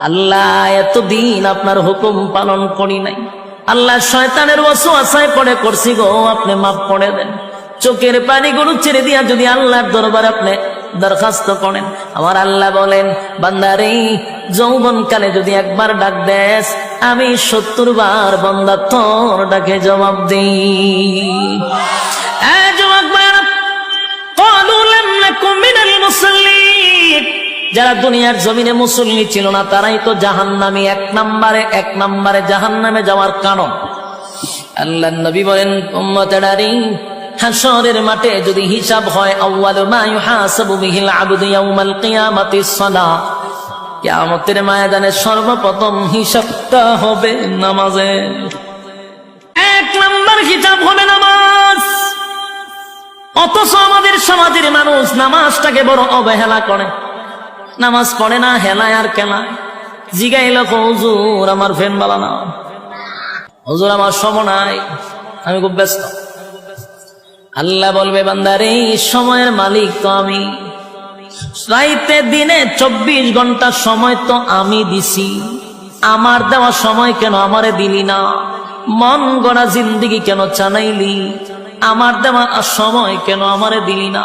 আল্লাহ, এতদিন আপনার হুকুম পালন করি নাই। আল্লাহ শয়তানের ওয়াসওয়াসায় পড়ে করছি গো, আপনি মাফ করে দেন। চোখের পানি গরু ছেড়ে দিয়া যদি আল্লাহর দরবার আপনি দরখাস্ত করেন। আমার আল্লাহ বলেন, বান্দারে, যৌবনকালে যদি একবার ডাক দেস, আমি সত্তর বার বন্দার তোর ডাকে জবাব দিই। জবাব না যারা দুনিয়ার জমিনে মুসল্লি ছিল না, তারাই তো জাহান্নামী এক নম্বরে এক নম্বরে জাহান্নামে যাওয়ার কারণ। আল্লাহ নবী বলেন উম্মতেরারি হাসরের মাঠে যদি হিসাব হয়, আউয়ালু মা ইউহাসাবু বিহিল আবদু ইয়াউমাল কিয়ামাতিস সালাহ কিয়ামতের ময়দানে সর্বপ্রথম হিসাবটা হবে নামাজে। এক নম্বর হিসাব হবে নামাজ। অথচ আমাদের সমাজের মানুষ নামাজটাকে বড় অবহেলা করে। নামাজ পড়ে না, হেলায় আর কেলায় জিগাইল হুজুর, আমার ফ্যান বালা না। হুজুর, আমার সম নাই, আমি খুব ব্যস্ত। আল্লাহ বলবে, বান্দারে, এই সময়ের মালিক তো আমি। রাইতে দিনে চব্বিশ ঘণ্টা সময় তো আমি দিছি। আমার দেওয়া সময় কেন আমারে দিলি না? মন গড়া জিন্দিগি কেন চানাইলি? আমার দেওয়া সময় কেন আমারে দিলি না?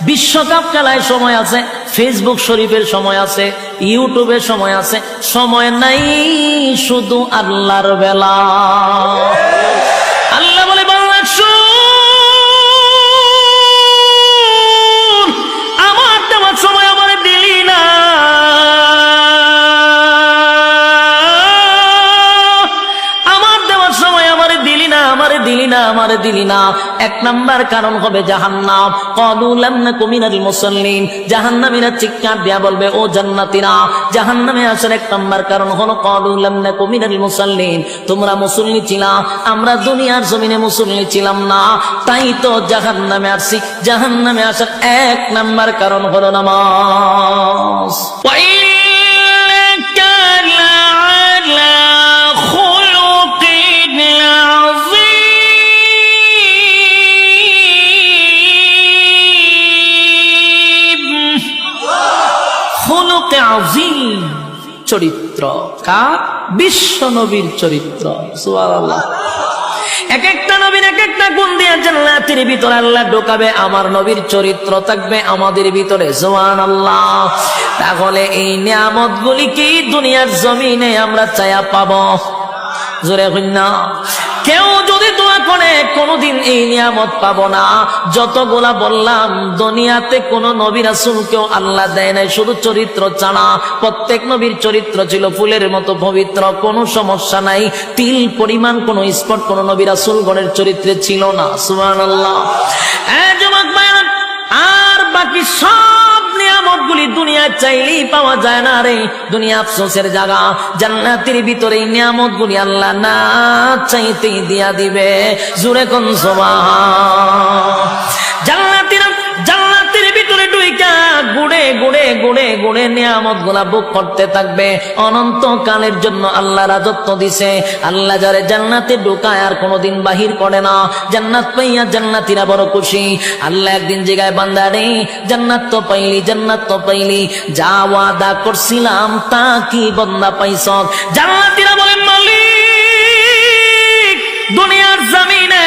বিশ্বকাপ খেলায় সময় আছে ফেসবুক শরীফের সময় আছে ইউটিউবে সময় আছে, সময় নাই শুধু আল্লাহর বেলা। দিলি না আমারে দিলি না এক নাম্বার কারণ হবে জাহান্নাম কলুলাম না কুমিনাল মুসল্লিন জাহান্নামীরা চিৎকার দেয়া বলবে ও জান্নাতীরা জাহান্নামে আসার এক নাম্বার কারণ হলো কলুলাম না কুমিনাল মুসল্লিন তোমরা মুসল্লি ছিলা আমরা দুনিয়ার জমিনে মুসল্লি ছিলাম না তাই তো জাহান্নামে আসছি জাহান্নামে আসার এক নাম্বার কারণ হলো নামাজ وإنك لعلى চরিত্র। কার বিশ্ব নবীর চরিত্র। এক একটা নবীর এক একটা গুণ দিয়ে জান্নাতের ভিতরে আল্লাহ ঢোকাবে, আমার নবীর চরিত্র থাকবে আমাদের ভিতরে। জোয়ান আল্লাহ তাহলে এই নিয়ামত গুলি কি দুনিয়ার জমিনে আমরা চায়া পাবো? জোরে না। কেউ যদি দোয়া করে, কোনোদিন এই নিয়ামত পাবো না। যতগুলা বললাম, দুনিয়াতে কোন নবী কেউ আল্লাহ দেয় নাই, শুধু চরিত্র ছাড়া। প্রত্যেক নবীর চরিত্র ছিল ফুলের মতো পবিত্র, কোনো সমস্যা নাই। তিল পরিমাণ কোন স্পট কোন নবী রাসূলগণের চরিত্রে ছিল না হ্যাঁ যুবক আর বাকি সব নিয়ামত গুলি দুনিয়া চাইলেই পাওয়া যায় না রে। দুনিয়া আফসোসের জায়গা, জান্নাতের ভিতরে এই নিয়ামত গুলি আল্লাহ না চাইতেই দিয়া দিবে। জুড়ে কোন জান্নাতিরা গুড়ে নিয়ামতগুলা বুক করতে থাকবে। অনন্ত কালের জন্য আল্লাহ রাজত্ব দিছে। আল্লাহ যারে জান্নাতে ঢুকায় আর কোনোদিন বাহির করে না। জান্নাত পাইয়া জান্নাতিরা বড় খুশি। আল্লাহ একদিন জায়গায় বান্দারে জান্নাত তো পাইলি, জান্নাত তো পাইলি। যা ওয়াদা করছিলাম তা কি বন্দা পাইছ? জান্নাতিরা বলেন মালিক, দুনিয়ার জমিনে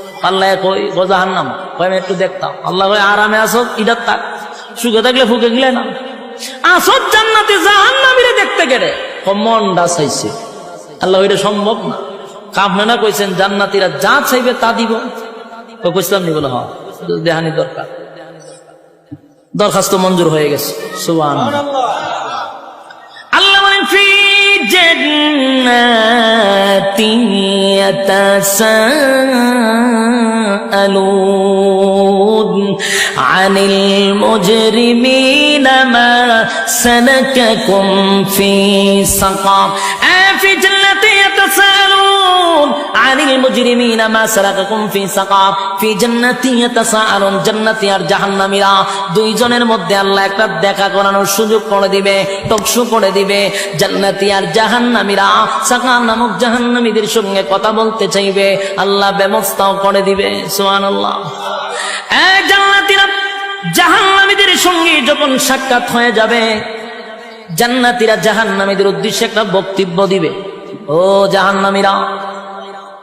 আল্লাহ কই গজাহান নাম কই আমি একটু দেখতাম। আল্লাহ কই আরামে আসো ইডার তাক সুখে থাকলে ফুকে গেলে না। আসত জান্নাতে জাহান নামিরে দেখতে গেলে। আল্লাহ ওইটা সম্ভব না। কইছেন, জান্নাতিরা যা চাইবে তা দিব। তো কইসলাম নি বলে হ দেহানি দরকার। দরখাস্ত মঞ্জুর হয়ে গেছে। সুবান আল্লাহ বলেন جنات يتساءلون عن المجرمين ما سلككم في سقر المجرمين ما سلككم في سقر في جنة يتساءلون جنة আর জাহান্নামীরা দুইজনের মধ্যে আল্লাহ একটা দেখা করানোর সুযোগ করে দিবে টকশো করে দিবে জান্নাতি আর জাহান্নামীরা সাকার নামক জাহান্নামীদের সঙ্গে কথা বলতে চাইবে আল্লাহ ব্যবস্থাও করে দিবে সোহান আল্লাহ জান্নাতিরা জাহান্নামীদের সঙ্গে যখন সাক্ষাৎ হয়ে যাবে জান্নাতিরা জাহান্নামীদের উদ্দেশ্যে একটা বক্তব্য দিবে ও জাহান্নামীরা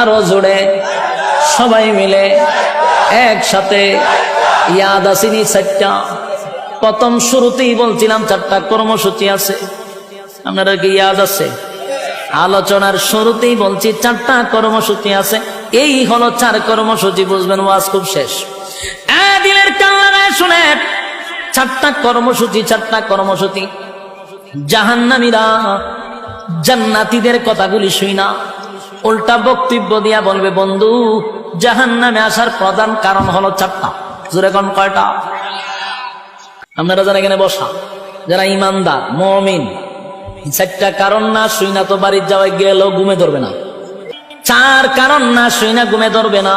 আরও জুড়ে সবাই মিলে একসাথে ইয়াদ আসিনি চারটা। প্রথম শুরুতেই বলছিলাম চারটা কর্মসূচি আছে। আপনারা কি ইয়াদ আছে? আলোচনার শুরুতেই বলছি চারটা কর্মসূচি আছে। এই হলো চার কর্মসূচি, বুঝবেন ওয়াজ খুব শেষ। দিলের কান্নায় শুনে চারটা কর্মসূচি চারটা কর্মসূচি। জাহান্নামীরা জান্নাতীদের কথাগুলি শুই না। উল্টা বক্তব্য দিয়া বলবে, বন্ধু জাহান নামে আসার প্রধান কারণ হলো চারটা জোরে কোন কয়টা? আপনারা যারা এখানে বসা, যারা ইমানদার, মমিন, চারটা কারণ না শুই না তো বাড়ির যাওয়ায় গেলেও ঘুমে ধরবে না। চার কারণ না শুই না ঘুমে ধরবে না।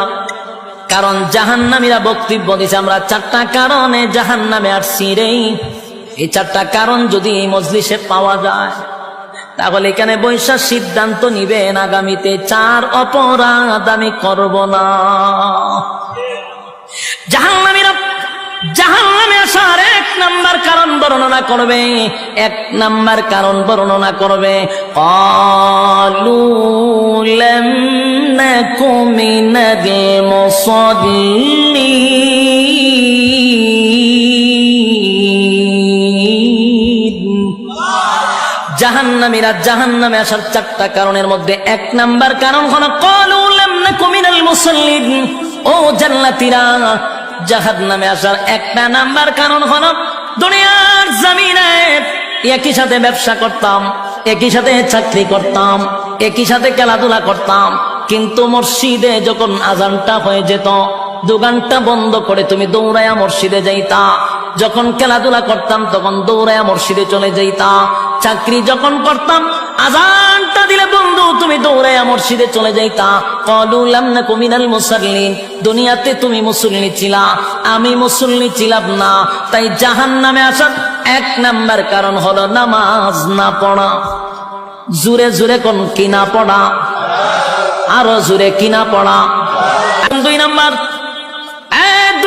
কারণ জাহান্নামীরা বক্তব্য দিছে, আমরা চারটা কারণে জাহান নামে আসছি রে। এই চারটা কারণ যদি এই মজলিসে পাওয়া যায় তাহলে এখানে বৈশাখ সিদ্ধান্ত নিবেন আগামীতে চার অপরাধ আমি করব না। জাহান্নামীরা জাহান নামে আসার এক নাম্বার কারণ বর্ণনা করবে। এক নাম্বার কারণ বর্ণনা করবে। অলুলম কুমিনদে মুসল্লি জাহান্নামীরা জাহান্নামে আসার চারটা কারণের মধ্যে এক নাম্বার কারণ হলো কলুলাম না কুমিনাল মুসল্লিন। ও জাহান্নামে আসার একটা নাম্বার কারণ হলো, দুনিয়ার জমিনে একই সাথে ব্যবসা করতাম, একই সাথে চাকরি করতাম, একই সাথে খেলাধুলা করতাম, কিন্তু মসজিদে যখন আজানটা হয়ে যেত দোকানটা বন্ধ করে তুমি দৌড়াইয়া মসজিদে যাইতা। যখন খেলাধুলা করতাম, তখন দৌড়াইয়া মসজিদে চলে যাইতা। চাকরি যখন করতাম, আজানটা দিলে, বন্ধু, তুমি দৌড়াইয়া মসজিদে চলে যাইতা। কলুলাম না কুমিনাল মুসল্লিন। দুনিয়াতে তুমি মুসল্লি ছিলা। আমি মুসল্লি ছিলাম না। তাই জাহান নামে আসার এক নাম্বার কারণ হলো নামাজ না পড়া। জুরে জুরে কোন কিনা পড়া? আরও জুরে কিনা পড়া। দুই নাম্বার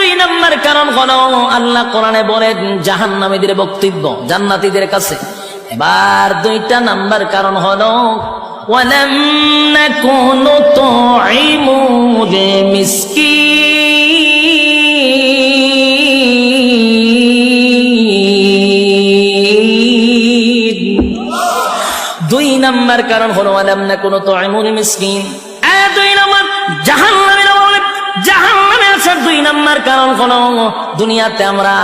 দুই নম্বর কারণ হলো আল্লাহ কোরআনে বলেন জাহান নামীদের বক্তব্য জান্নাতীদের কাছে এবার দুইটা নাম্বার কারণ হলো ولم نكن نطعم المسكين দুই নাম্বার কারণ হলো আলাম না কোনো তো এমন মিসকিন এ, দুই নাম্বার জাহান্নামীরা বলে জাহান্নামে আসার দুই নাম্বার কারণ হলো, দুনিয়াতে আমরা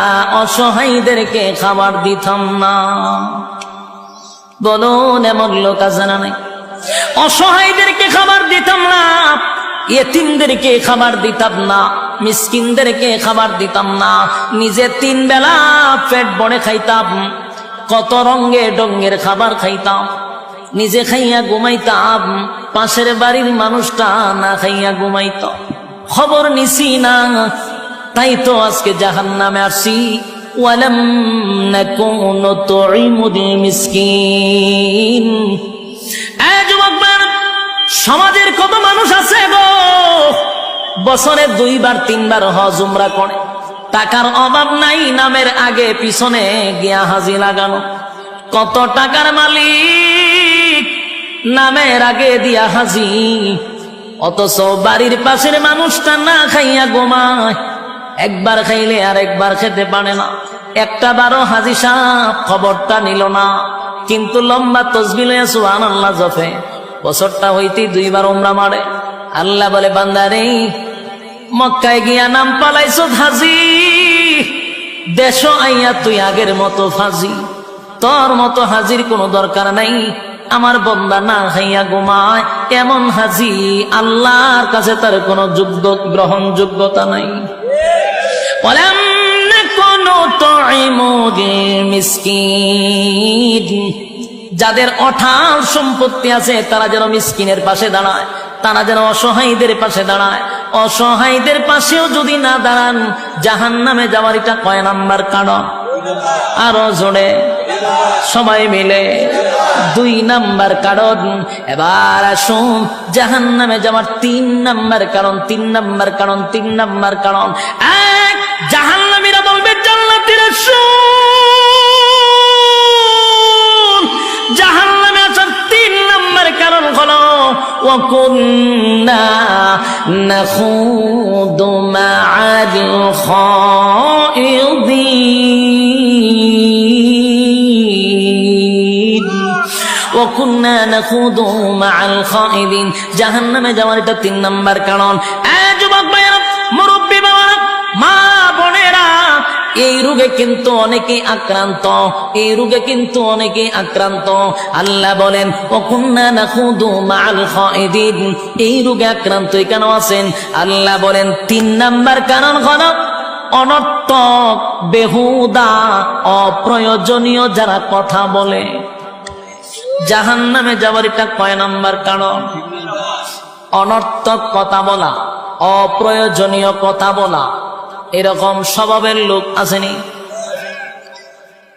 অসহায়ীদেরকে খাবার দিতাম না। বলুন এমন লোক আছে না নাই? অসহায়ীদেরকে খাবার দিতাম না এতিমদেরকে খাবার দিতাম না, মিসকিনদেরকে খাবার দিতাম না, নিজে তিন বেলা পেট বড়ে খাইতাম, কত রঙে ডঙ্গের খাবার খাইতাম, নিজে খাইয়া ঘুমাইতাম, পাশের বাড়ির মানুষটা না খাইয়া ঘুমাইত। খবর নিছি না। তাই তো আজকে জাহান নামে ভাইরা, সমাজের কত মানুষ আছে গো? বছরে দুইবার তিনবার হজ উমরা করে। টাকার অভাব নাই নামের আগে পিছনে গিয়া হাজি লাগানো। কত টাকার মালিক নামের আগে দিয়া হাজি। অথচ বাড়ির পাশের মানুষটা না খাইয়া গোমায় একবার খাইলে আর একবার খেতে পারে না। একটা বারো হাজি সাহ খবরটা নিল না। কিন্তু লম্বা তসবিল আল্লাহ জফে বছরটা হইতেই দুইবার উমরা মারে। আল্লাহ বলে, বান্দারে, মক্কায় গিয়া নাম পালাইছ হাজি। দেশ আইয়া তুই আগের মতো ফাজি। তোর মতো হাজির কোনো দরকার নাই। আমার বন্দা না খাইয়া ঘুমায় এমন হাজি? আল্লাহর কাছে তার কোনো যোগ্য গ্রহণ যোগ্যতা নাই যাদের অঠাল সম্পত্তি আছে, তারা যেন মিসকিনের পাশে দাঁড়ায়, তারা যেন অসহায়ীদের পাশে দাঁড়ায়। অসহায়ীদের পাশেও যদি না দাঁড়ান জাহান নামে যাওয়ার এটা কয় নাম্বার কারণ? আরও জোরে। সবাই মিলে দুই নাম্বার কারণ এবার আসুন জাহান নামে যাওয়ার তিন নাম্বার কারণ তিন নাম্বার কারণ তিন নাম্বার কারণ এক জাহান নামীরা বলবে জান্নাতীরা শুন জাহান নামে আসার তিন নাম্বার কারণ হলো وكنا نخوض مع الخائضين কুন্না নাখুদু জাহান্নামে যাওয়ার এটা তিন নাম্বার কারণ। এ যুবক ভাইরা মুরব্বী বাবারা, মা বোনেরা, এই রোগে কিন্তু অনেকে আক্রান্ত, এই রোগে কিন্তু অনেকে আক্রান্ত। আল্লাহ বলেন অকুন্না না খুদু মাল খায়দিন এই রোগে আক্রান্ত কেন আছেন? আল্লাহ বলেন, তিন নাম্বার কারণ হলো অনর্থক, বেহুদা, অপ্রয়োজনীয় যারা কথা বলে। জাহান নামে যাওয়ার এটা কয় নাম্বার কারণ? অনর্থক কথা বলা, অপ্রয়োজনীয় কথা বলা। এরকম স্বভাবের লোক আসেনি।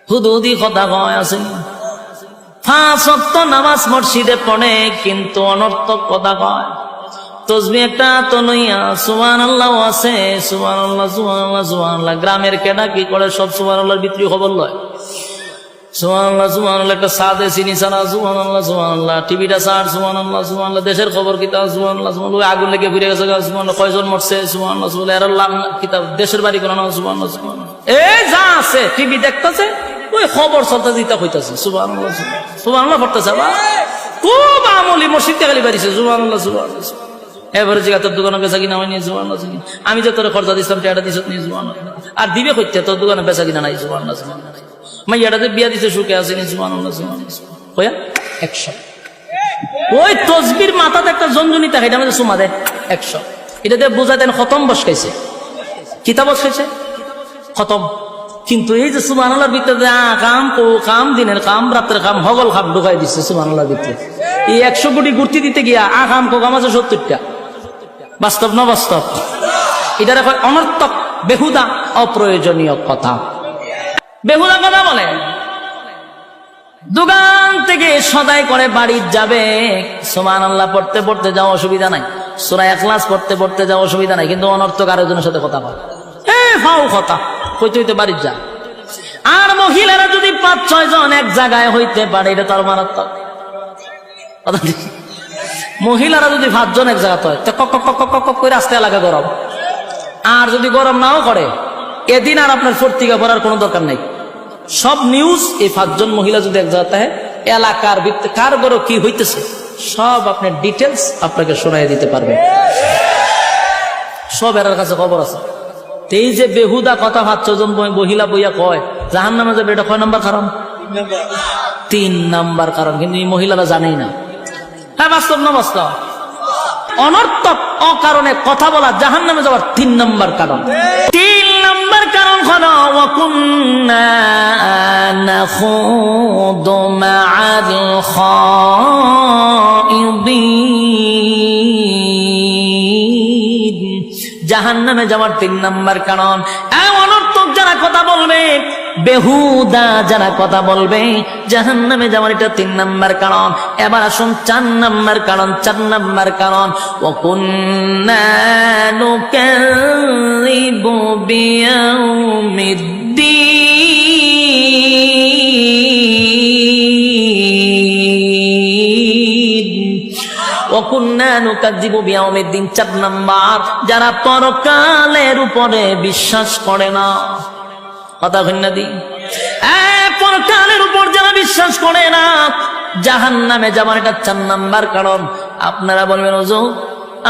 হুদুদি কথা কয় আসেনি। ফাঁসত্ব নামাজ মসজিদে পড়ে, কিন্তু অনর্থক কথা কয়। তসবি একটা তো নইয়া সুমান আল্লাহ আছে সুমান আল্লাহ সুবান আল্লাহ সুবান আল্লাহ গ্রামের কেনা কি করে সব সুবান আল্লাহর ভিতরি খবর লয়? চিনি টিভিটা দেশের খবর আগুন লেগে ফিরে গেছে কয়জন মরছে? দেশের বাড়ি কোন সুবহানাল্লাহ এই যা আছে, টিভি দেখতেছে, ওই খবর চলতে দিতে হইতাছে সুবহানাল্লাহ সুবহানাল্লাহ। পড়তেছে খুব আমলি মসজিদে খালি বাড়িছে সুবহানাল্লাহ সুবহানাল্লাহ। এবারে জিগা তোর দোকানে বেচা কিনা সুবহানাল্লাহ সুবহানাল্লাহ। আমি যে তোর খরচা দিছিলাম টাকা দিছ নি সুবহানাল্লাহ আর দিবে কইতে, তোর দোকানে বেচা কিনা নাই সুবহানাল্লাহ মাইয়াটাতে বিয়া দিতে সুখে সুবহানাল্লাহ হইয়া একশো। ওই তসবির মাথাতে একটা জঞ্জনি থাকে এটা আমাদের সুমা দেয় একশো। এটাতে বোঝা দেন খতম বস খাইছে কিতা বস খতম। কিন্তু এই যে সুমান আল্লাহর ভিতরে কাম ও কাম দিনের কাম রাত্রের কাম, হগল খাম ঢুকাই দিচ্ছে সুমান আল্লাহর ভিতরে। এই একশো কোটি ঘুরতে দিতে গিয়া, আ, কাম কো, কাম আছে সত্তরটা। বাস্তব না বাস্তব? এটার এখন অনর্থক, বেহুদা, অপ্রয়োজনীয় কথা। বেহুদা কথা বলে। দোকান থেকে সদাই করে বাড়ি যাবে। সোমান আল্লাহ পড়তে পড়তে যাওয়া অসুবিধা নাই। সোরাই ক্লাস পড়তে পড়তে যাওয়া অসুবিধা নাই, কিন্তু অনর্থক আরেকজনের সাথে কথা বলে। এ ফাও কথা, হইতে হইতে বাড়ির যা। আর মহিলারা যদি পাঁচ ছয় জন এক জায়গায় হইতে পারে, এটা তার মারাত্মক। কথা। মহিলারা যদি পাঁচজন এক জায়গাতে হয়, তো কক কক কক কক করে আসতে এলাকা গরম। আর যদি গরম নাও করে, এদিন আর আপনার পত্রিকা পড়ার কোনো দরকার নাই। সব নিউজ এই পাঁচজন মহিলা যদি এক জায়গাতে হয়, এলাকার ভিত্তি কার গরো কি হইতেছে, সব আপনার ডিটেলস আপনাকে শোনাই দিতে পারবে। সব এর কাছে খবর আছে। এই যে বেহুদা কথা ভাবছ জন মহিলা বইয়া কয় জাহান নামে যাবে, এটা কয় নাম্বার কারণ? তিন নাম্বার কারণ, কিন্তু এই মহিলারা জানেই না। হ্যাঁ বাস্তব না বাস্তব? অনর্থক অকারণে কথা বলা জাহান নামে যাওয়ার তিন নম্বর কারণ। তিন নম্বর কারণ হল জাহান নামে যাওয়ার তিন নম্বর কারণ। অনর্থক যারা কথা বলবে বেহুদা যারা কথা বলবে জাহান নামে যাওয়ার এটা তিন নাম্বার কারণ। এবার আসুন চার নাম্বার কারণ, চার নাম্বার কারণ। ও দিন চার নাম্বার। যারা পরকালের উপরে বিশ্বাস করে না কথা কন্যা দি। পরকালের উপর যারা বিশ্বাস করে না জাহান নামে যাবার এটা চার নাম্বার কারণ। আপনারা বলবেন ওজো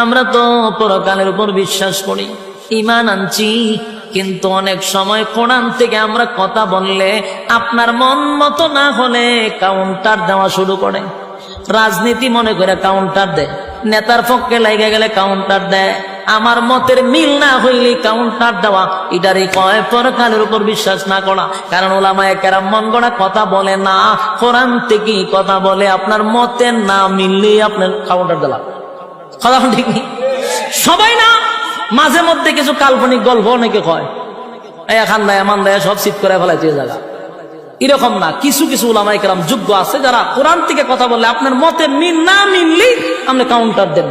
আমরা তো পরকালের উপর বিশ্বাস করি ইমান আনছি, কিন্তু অনেক সময় কোরআন থেকে আমরা কথা বললে আপনার মন মতো না হলে কাউন্টার দেওয়া শুরু করে। রাজনীতি মনে করে কাউন্টার দেয়, নেতার পক্ষে লেগে গেলে কাউন্টার দেয় আমার মতের মিল না হইলে কাউন্টার দেওয়া, এটারই কয় পরকালের উপর বিশ্বাস না করা। কারণ ওলামায় কেরাম মন গড়া কথা বলে না, কোরআন থেকে কথা বলে, আপনার মতের না মিললে আপনার কাউন্টার দিলাম। কথা ঠিক সবাই না, মাঝে মধ্যে কিছু কাল্পনিক গল্প অনেকে কয়। এই এখান দেয় এমান দেয় সব সিট করে ফেলা ফেলাইছে জায়গা। এরকম না, কিছু কিছু ওলামাই কেরাম যোগ্য আছে যারা কোরআন থেকে কথা বললে আপনার মতে মিল না মিললেই আপনি কাউন্টার দেন।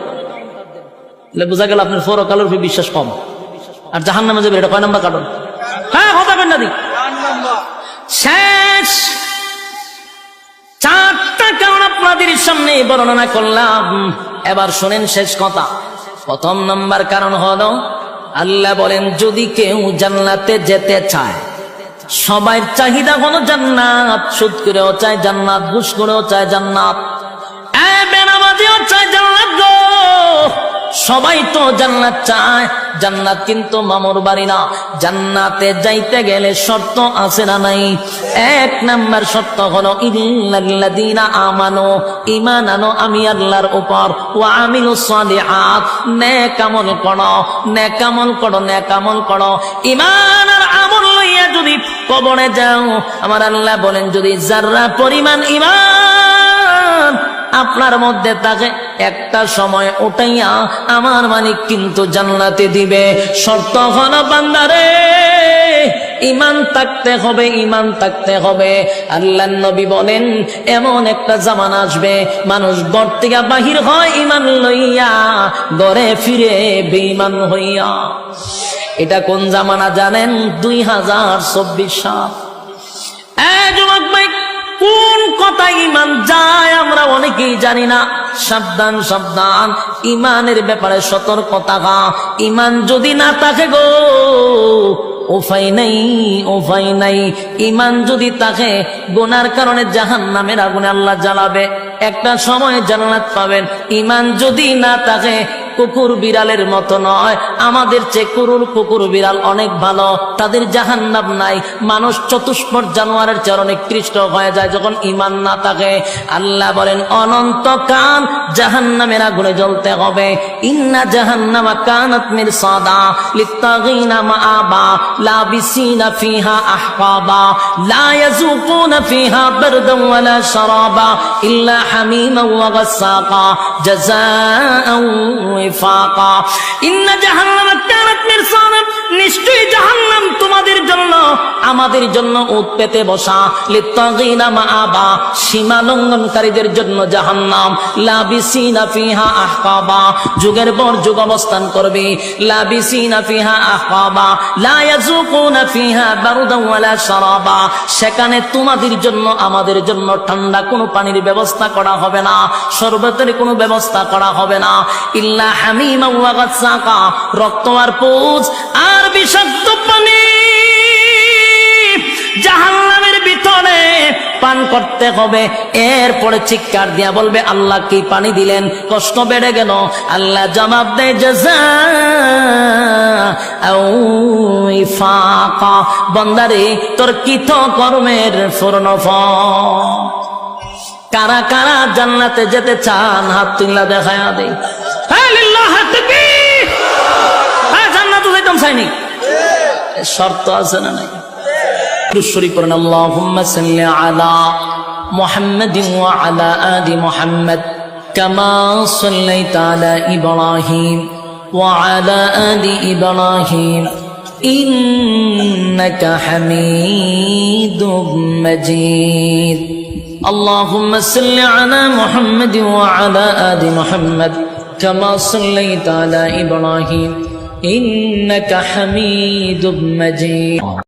তাহলে বোঝা গেল আপনার পরকালের উপর বিশ্বাস কম। আর জাহান নামে যাবে, এটা কয় নাম্বার কারণ হ্যাঁ কথা বেন না শেষ। চারটা কারণ আপনাদের সামনে বর্ণনা করলাম। এবার শোনেন শেষ কথা। প্রথম নাম্বার কারণ হলো, আল্লাহ বলেন, যদি কেউ জান্নাতে যেতে চায় সবাই চাহিদা হলো জান্নাত, সুদ করেও চায় জান্নাত, ঘুষ করেও চায় জান্নাত। সবাই তো জান্নাত চায়। জান্নাত কিন্তু মামুর বাড়ি না। জান্নাতে যাইতে গেলে শর্ত আছে না নাই? এক নাম্বার শর্ত হলো ইল্লাল্লাযীনা আমানু, ঈমান আনো আমি আল্লাহর উপর, ওয়া আমিলু সালিহাত। নেক আমল করো, নেক আমল করো, নেক আমল করো। ঈমান আর আমল লইয়া যদি কবরে যাও, আমার আল্লাহ বলেন, যদি যাররা পরিমাণ ঈমান আপনার মধ্যে তাকে একটা সময় ওটাইয়া আমার মালিক কিন্তু জান্নাতে দিবে। শর্ত হল বান্দারে ইমান থাকতে হবে ইমান থাকতে হবে। আল্লাহ নবী বলেন, এমন একটা জামান আসবে, মানুষ গড় থেকে বাহির হয় ইমান লইয়া গড়ে ফিরে বেঈমান হইয়া। এটা কোন জামানা জানেন? দুই হাজার চব্বিশ সাল। এ যুবক ভাই কোন কথা ইমান যায় আমরা অনেকেই জানি না। সাবধান সাবধান। ইমানের ব্যাপারে সতর্কতা গা ইমান যদি না থাকে গো ওফাই নাই ওফাই নাই। ইমান যদি তাকে গোনার কারণে জাহান নামের আগুনে আল্লাহ জ্বালাবে। একটা সময় জান্নাত পাবেন। ইমান যদি না থাকে কুকুর বিড়ালের মতো নয়। আমাদের চেয়ে কুকুর কুকুর বিড়াল অনেক ভালো। তাদের জাহান্নাম নাই। মানুষ চতুষ্পট জানোয়ারের চেয়ে অনেক কৃষ্ট হয়ে যায় যখন ইমান না থাকে। আল্লাহ বলেন, অনন্তকাল জাহান্নামের আগুনে জ্বলতে হবে। ইন্না জাহান্নামা কানাত মির সাদা লিত্তাগিনা মাআবা লাবিসিনা ফিহা আহকাবা লা ইয়াযুকুনা ফিহা বারদান ওয়ালা শারাবা ইল্লা হামিমা ওয়া গাসাকা জাযাআন ওয়াফাকা ইন্না জাহান্নামা কানাত মিরসাদা নিশ্চয়ই জাহান্নাম তোমাদের জন্য, আমাদের জন্য উৎ পেতে বসা। মাআবা, সীমা লঙ্ঘনকারীদের জন্য জাহান্নাম। লাবিসিনা ফিহা আহকাবা, যুগের পর যুগ অবস্থান করবে। লাবিসিনা ফিহা আহকাবা, লা ইয়াযুকুনা ফিহা বারদান ওয়ালা সেখানে তোমাদের জন্য, আমাদের জন্য ঠান্ডা কোনো পানির ব্যবস্থা করা হবে না, শরবতের কোনো ব্যবস্থা করা হবে না। ইল্লা হামিমা রক্ত আর পুজ, আর বিষাক্ত পানি। জাহান্নামের ভিতরে পান করতে হবে। এরপরে চিৎকার দিয়া বলবে, আল্লাহ কি পানি দিলেন? কষ্ট বেড়ে গেল। আল্লাহ জবাব দেয় বন্দারে, তোর কিত কর্মের পূর্ণ কারা কারা জান্নাতে যেতে চান, হাত তুল্লা দেখায়া হ্যাঁ লিল্লাহ তাকবীর হ্যাঁ জান্নাতে যাইতাম চাইনি শর্ত আছে না নাই দুশ্বরী করেন আল্লাহুম্মা সাল্লি আলা মুহাম্মাদিন ওয়া আলা আলি মুহাম্মাদ কামা সাল্লাইতা আলা ইব্রাহিম وعلى آل إبراهيم إنك حميد مجيد اللهم صل على محمد وعلى آل محمد كما صليت على إبراهيم إنك حميد مجيد.